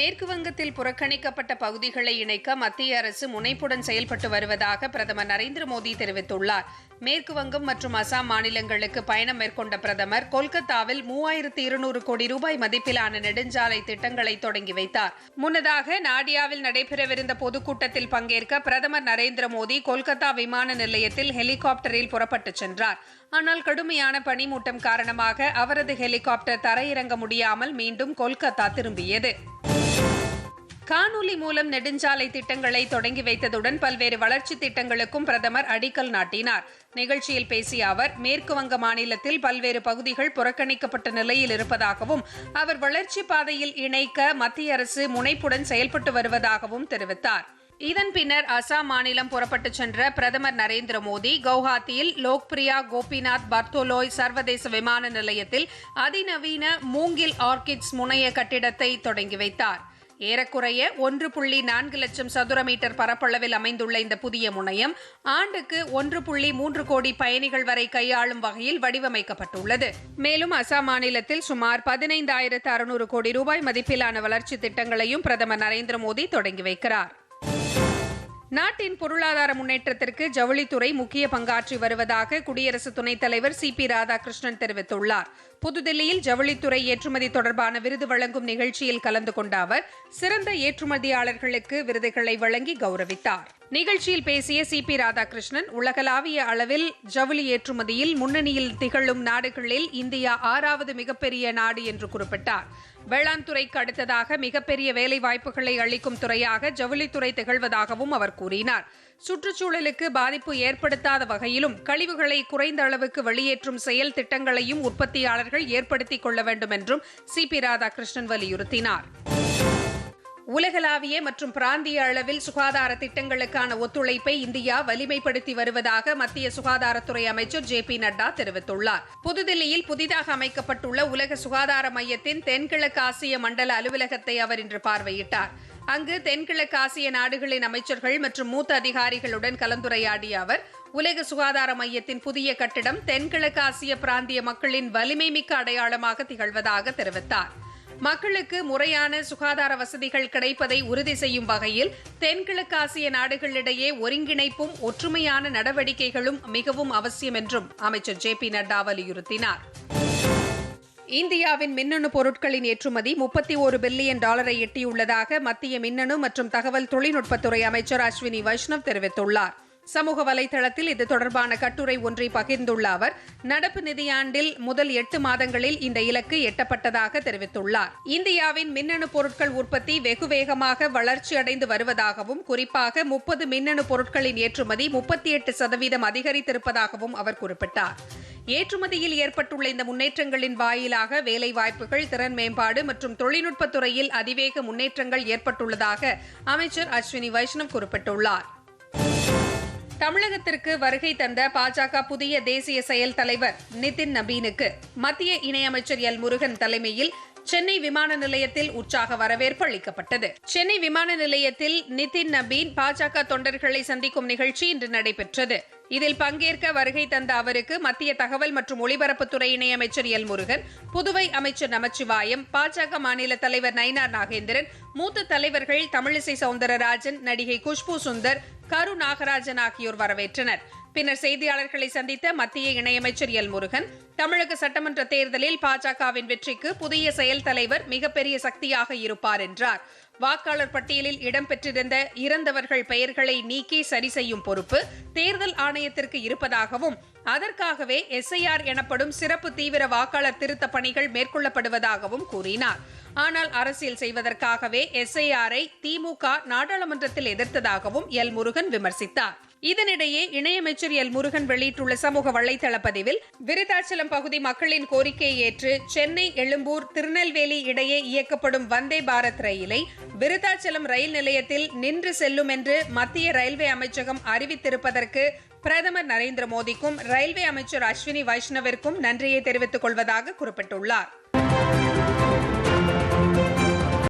மேற்கு வங்கத்தில் புறக்கணிக்கப்பட்ட பகுதிகளை இணைக்க மத்திய அரசு முனைப்புடன் செயல்பட்டு வருவதாக பிரதமர் நரேந்திர மோடி தெரிவித்துள்ளார். மேற்கு வங்கம் மற்றும் அசாம் மாநிலங்களுக்கு பயணம் மேற்கொண்ட பிரதமர் கொல்கத்தாவில் மூவாயிரத்து இருநூறு கோடி ரூபாய் மதிப்பிலான நெடுஞ்சாலை திட்டங்களை தொடங்கி வைத்தார். முன்னதாக நாடியாவில் நடைபெறவிருந்த பொதுக்கூட்டத்தில் பங்கேற்க பிரதமர் நரேந்திர மோடி கொல்கத்தா விமான நிலையத்தில் ஹெலிகாப்டரில் புறப்பட்டுச் சென்றார். ஆனால் கடுமையான பனிமூட்டம் காரணமாக அவரது ஹெலிகாப்டர் தரையிறங்க முடியாமல் மீண்டும் கொல்கத்தா திரும்பியது. காணொலி மூலம் நெடுஞ்சாலை திட்டங்களை தொடங்கி வைத்ததுடன் பல்வேறு வளர்ச்சி திட்டங்களுக்கும் பிரதமர் அடிக்கல் நாட்டினார். நிகழ்ச்சியில் பேசிய அவர் மேற்கு வங்க மாநிலத்தில் பல்வேறு பகுதிகள் புறக்கணிக்கப்பட்ட நிலையில் இருப்பதாகவும் அவர் வளர்ச்சி பாதையில் இணைக்க மத்திய அரசு முனைப்புடன் செயல்பட்டு வருவதாகவும் தெரிவித்தார். இதன் பின்னர் அசாம் மாநிலம் புறப்பட்டுச் சென்ற பிரதமர் நரேந்திர மோடி கவுஹாத்தியில் லோக்பிரியா கோபிநாத் பர்தோலோய் சர்வதேச விமான நிலையத்தில் அதிநவீன மூங்கில் ஆர்கிட்ஸ் முனைய கட்டிடத்தை தொடங்கி வைத்தார். ஏறக்குறைய ஒன்று புள்ளி நான்கு லட்சம் சதுர மீட்டர் பரப்பளவில் அமைந்துள்ள இந்த புதிய முனையம் ஆண்டுக்கு ஒன்று புள்ளி மூன்று கோடி பயணிகள் வரை கையாளும் வகையில் வடிவமைக்கப்பட்டுள்ளது. மேலும் அசாம் மாநிலத்தில் சுமார் பதினைந்தாயிரத்து அறுநூறு கோடி ரூபாய் மதிப்பிலான வளர்ச்சி திட்டங்களையும் பிரதமர் நரேந்திர மோடி தொடங்கி வைக்கிறார். நாட்டின் பொருளாதார முன்னேற்றத்திற்கு ஜவுளித்துறை முக்கிய பங்காற்றி வருவதாக குடியரசு துணைத் தலைவர் சி பி ராதாகிருஷ்ணன் தெரிவித்துள்ளார். புதுதில்லியில் ஜவுளித்துறை ஏற்றுமதி தொடர்பான விருது வழங்கும் நிகழ்ச்சியில் கலந்து கொண்ட அவர் சிறந்த ஏற்றுமதியாளர்களுக்கு விருதுகளை வழங்கி கௌரவித்தார். நிகழ்ச்சியில் பேசிய சி பி ராதாகிருஷ்ணன் உலகளாவிய அளவில் ஜவுளி ஏற்றுமதியில் முன்னணியில் திகழும் நாடுகளில் இந்தியா ஆறாவது மிகப்பெரிய நாடு என்று குறிப்பிட்டார். வேளாண் துறைக்கு அடுத்ததாக மிகப்பெரிய வேலை வாய்ப்புகளை அளிக்கும் துறையாக ஜவுளித்துறை திகழ்வதாகவும் அவர் கூறினார். சுற்றுச்சூழலுக்கு பாதிப்பு ஏற்படுத்தாத வகையிலும் கழிவுகளை குறைந்த அளவுக்கு வெளியேற்றும் செயல் திட்டங்களையும் உற்பத்தியாளர்கள் ஏற்படுத்திக் கொள்ள வேண்டும் என்றும் சி பி ராதாகிருஷ்ணன் வலியுறுத்தினார். உலகளாவிய மற்றும் பிராந்திய அளவில் சுகாதார திட்டங்களுக்கான ஒத்துழைப்பை இந்தியா வலிமைப்படுத்தி வருவதாக மத்திய சுகாதாரத்துறை அமைச்சர் ஜே பி நட்டா தெரிவித்துள்ளார். புதுதில்லியில் புதிதாக அமைக்கப்பட்டுள்ள உலக சுகாதார மையத்தின் தென்கிழக்கு ஆசிய மண்டல அலுவலகத்தை அவர் இன்று பார்வையிட்டார். அங்கு தென்கிழக்கு ஆசிய நாடுகளின் அமைச்சர்கள் மற்றும் மூத்த அதிகாரிகளுடன் கலந்துரையாடிய அவர் உலக சுகாதார மையத்தின் புதிய கட்டிடம் தென்கிழக்கு ஆசிய பிராந்திய மக்களின் வலிமை மிக்க அடையாளமாக திகழ்வதாக தெரிவித்தார். மக்களுக்கு முறையான சுகாதார வசதிகள் கிடைப்பதை உறுதி செய்யும் வகையில் தென்கிழக்கு ஆசிய நாடுகளிடையே ஒருங்கிணைப்பும் ஒற்றுமையான நடவடிக்கைகளும் மிகவும் அவசியம் என்றும் அமைச்சர் ஜே பி நட்டா வலியுறுத்தினார். இந்தியாவின் மின்னணு பொருட்களின் ஏற்றுமதி முப்பத்தி ஒரு பில்லியன் டாலரை எட்டியுள்ளதாக மத்திய மின்னணு மற்றும் தகவல் தொழில்நுட்பத்துறை அமைச்சர் அஸ்வினி வைஷ்ணவ் தெரிவித்துள்ளார். சமூக வலைதளத்தில் இது தொடர்பான கட்டுரை ஒன்றை பகிர்ந்துள்ள அவர் நடப்பு நிதியாண்டில் முதல் எட்டு மாதங்களில் இந்த இலக்கு எட்டப்பட்டதாக தெரிவித்துள்ளார். இந்தியாவின் மின்னணு பொருட்கள் உற்பத்தி வெகு வேகமாக வளர்ச்சி அடைந்து வருவதாகவும் குறிப்பாக முப்பது மின்னணு பொருட்களின் ஏற்றுமதி முப்பத்தி எட்டு சதவீதம் அதிகரித்திருப்பதாகவும் அவர் குறிப்பிட்டார். ஏற்றுமதியில் ஏற்பட்டுள்ள இந்த முன்னேற்றங்களின் வாயிலாக வேலைவாய்ப்புகள் திறன் மேம்பாடு மற்றும் தொழில்நுட்பத் துறையில் அதிவேக முன்னேற்றங்கள் ஏற்பட்டுள்ளதாக அமைச்சர் அஸ்வினி வைஷ்ணவ் குறிப்பிட்டுள்ளார். தமிழகத்திற்கு வருகை தந்த பாஜக புதிய தேசிய செயல் தலைவர் நிதின் நபீனுக்கு மத்திய இணையமைச்சர் எல் முருகன் தலைமையில் சென்னை விமான நிலையத்தில் உற்சாக வரவேற்பு அளிக்கப்பட்டது. சென்னை விமான நிலையத்தில் நிதின் நபீன் பாஜக தொண்டர்களை சந்திக்கும் நிகழ்ச்சி இன்று நடைபெற்றது. இதில் பங்கேற்க வருகை தந்த அவருக்கு மத்திய தகவல் மற்றும் ஒலிபரப்புத்துறை இணையமைச்சர் எல் முருகன் புதுவை அமைச்சர் நமச்சிவாயம் பாஜக மாநில தலைவர் நயினார் நாகேந்திரன் மூத்த தலைவர்கள் தமிழிசை சவுந்தரராஜன் நடிகை குஷ்பு சுந்தர் கரு நாகராஜன் ஆகியோர் வரவேற்றனர். பின்னர் செய்தியாளர்களை சந்தித்த மத்திய இணையமைச்சர் எல் முருகன் தமிழக சட்டமன்ற தேர்தலில் பாஜகவின் வெற்றிக்கு புதிய செயல் தலைவர் மிகப்பெரிய சக்தியாக இருப்பார் என்றார். வாக்காளர் பட்டியலில் இடம்பெற்றிருந்த இறந்தவர்கள் பெயர்களை நீக்கி சரி செய்யும் பொறுப்பு தேர்தல் ஆணையத்திற்கு இருப்பதாகவும் அதற்காகவே எஸ்ஐஆர் எனப்படும் சிறப்பு தீவிர வாக்காளர் திருத்த பணிகள் மேற்கொள்ளப்படுவதாகவும் கூறினார். ஆனால் அரசியல் செய்வதற்காகவே எஸ்ஐஆரை திமுக நாடாளுமன்றத்தில் எதிர்த்ததாகவும் எல் முருகன் விமர்சித்தார். இதனிடையே இணையமைச்சர் எல். முருகன் வெளியிட்டுள்ள சமூக வலைதள பதிவில் விருதாச்சலம் பகுதி மக்களின் கோரிக்கையை ஏற்று சென்னை எழும்பூர் திருநெல்வேலி இடையே இயக்கப்படும் வந்தே பாரத் ரயிலை விருதாச்சலம் ரயில் நிலையத்தில் நின்று செல்லும் என்று மத்திய ரயில்வே அமைச்சகம் அறிவித்திருப்பதற்கு பிரதமர் நரேந்திர மோடிக்கும் ரயில்வே அமைச்சர் அஸ்வினி வைஷ்ணவிற்கும் நன்றியை தெரிவித்துக் கொள்வதாக குறிப்பிட்டுள்ளார்.